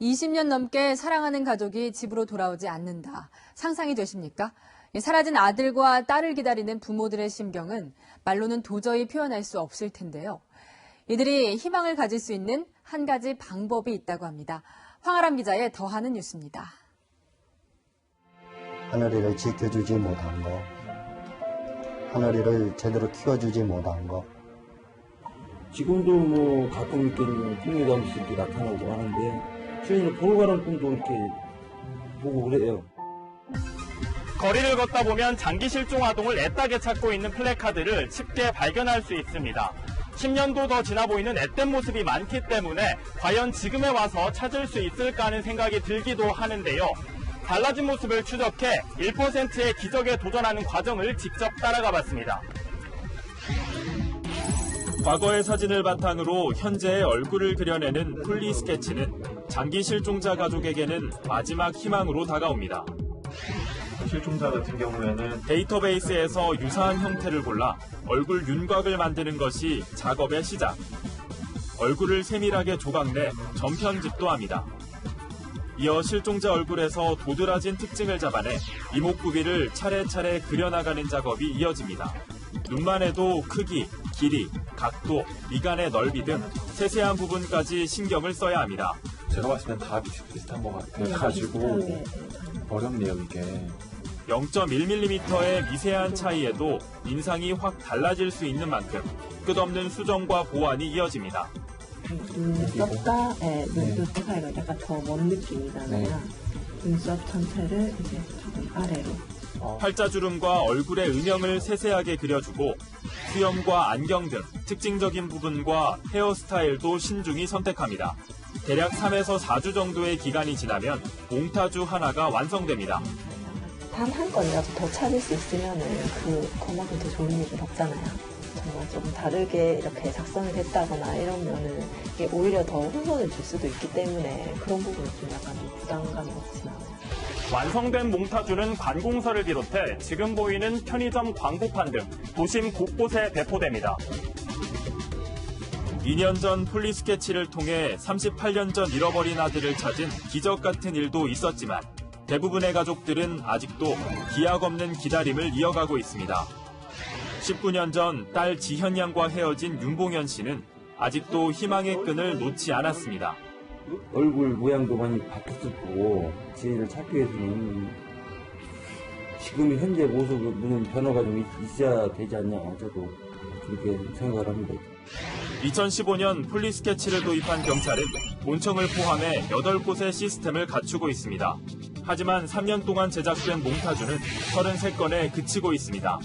20년 넘게 사랑하는 가족이 집으로 돌아오지 않는다. 상상이 되십니까? 사라진 아들과 딸을 기다리는 부모들의 심경은 말로는 도저히 표현할 수 없을 텐데요. 이들이 희망을 가질 수 있는 한 가지 방법이 있다고 합니다. 황아람 기자의 더하는 뉴스입니다. 하늘이를 지켜주지 못한 거, 하늘이를 제대로 키워주지 못한 거, 지금도 뭐 가끔 이렇게 꿈에 잠시 나타나고 하는데 저희는 보러 가는 꿈도 이렇게 보고 그래요. 거리를 걷다 보면 장기 실종 아동을 애타게 찾고 있는 플래카드를 쉽게 발견할 수 있습니다. 10년도 더 지나 보이는 앳된 모습이 많기 때문에 과연 지금에 와서 찾을 수 있을까 하는 생각이 들기도 하는데요. 달라진 모습을 추적해 1%의 기적에 도전하는 과정을 직접 따라가 봤습니다. 과거의 사진을 바탕으로 현재의 얼굴을 그려내는 폴리 스케치는 장기 실종자 가족에게는 마지막 희망으로 다가옵니다. 실종자 같은 경우에는 데이터베이스에서 유사한 형태를 골라 얼굴 윤곽을 만드는 것이 작업의 시작. 얼굴을 세밀하게 조각내 전편집도 합니다. 이어 실종자 얼굴에서 도드라진 특징을 잡아내 이목구비를 차례차례 그려나가는 작업이 이어집니다. 눈만 해도 크기, 길이, 각도, 미간의 넓이 등 세세한 부분까지 신경을 써야 합니다. 제가 봤을 땐 다 비슷비슷한 것 같아가지고 어렵네요 이게 0.1mm의 미세한 차이에도 인상이 확 달라질 수 있는 만큼 끝없는 수정과 보완이 이어집니다. 눈썹과 네, 눈썹 사이가 약간 더 먼 느낌이 나잖아요. 눈썹 전체를 이제 조금 아래로. 팔자주름과 얼굴의 음영을 세세하게 그려주고 수염과 안경 등 특징적인 부분과 헤어스타일도 신중히 선택합니다. 대략 3에서 4주 정도의 기간이 지나면 몽타주 하나가 완성됩니다. 단 한 건이라도 더 찾을 수 있으면은 그 그만큼 더 좋은 일은 없잖아요. 정말 조금 다르게 이렇게 작성이 됐다거나 이러면은 이게 오히려 더 혼선을 줄 수도 있기 때문에 그런 부분이 좀 약간 부담감이 없진 않아요. 완성된 몽타주는 관공서를 비롯해 지금 보이는 편의점 광고판 등 도심 곳곳에 배포됩니다. 2년 전 폴리 스케치를 통해 38년 전 잃어버린 아들을 찾은 기적 같은 일도 있었지만 대부분의 가족들은 아직도 기약 없는 기다림을 이어가고 있습니다. 19년 전 딸 지현 양과 헤어진 윤봉현 씨는 아직도 희망의 끈을 놓지 않았습니다. 얼굴 모양도 많이 바뀌었을 거고 지혜를 찾기 위해서는 지금 현재 모습은 변화가 좀 있- 있어야 되지 않냐 저도 그렇게 생각을 합니다. 2015년 폴리 스케치를 도입한 경찰은 본청을 포함해 8곳의 시스템을 갖추고 있습니다. 하지만 3년 동안 제작된 몽타주는 33건에 그치고 있습니다.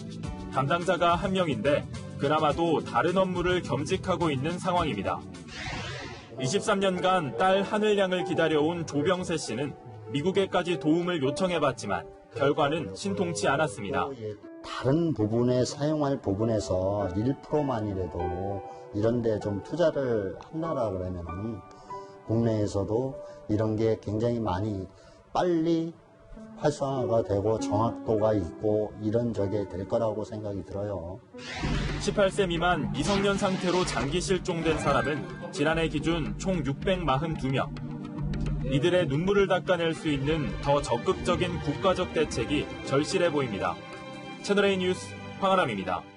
담당자가 한 명인데 그나마도 다른 업무를 겸직하고 있는 상황입니다. 23년간 딸 하늘양을 기다려온 조병세 씨는 미국에까지 도움을 요청해봤지만 결과는 신통치 않았습니다. 다른 부분에 사용할 부분에서 1%만이라도 이런 데 좀 투자를 한다라 그러면은 국내에서도 이런 게 굉장히 많이 빨리 활성화가 되고 정확도가 있고 이런 저게 될 거라고 생각이 들어요. 18세 미만 미성년 상태로 장기 실종된 사람은 지난해 기준 총 642명. 이들의 눈물을 닦아낼 수 있는 더 적극적인 국가적 대책이 절실해 보입니다. 채널A 뉴스 황하람입니다.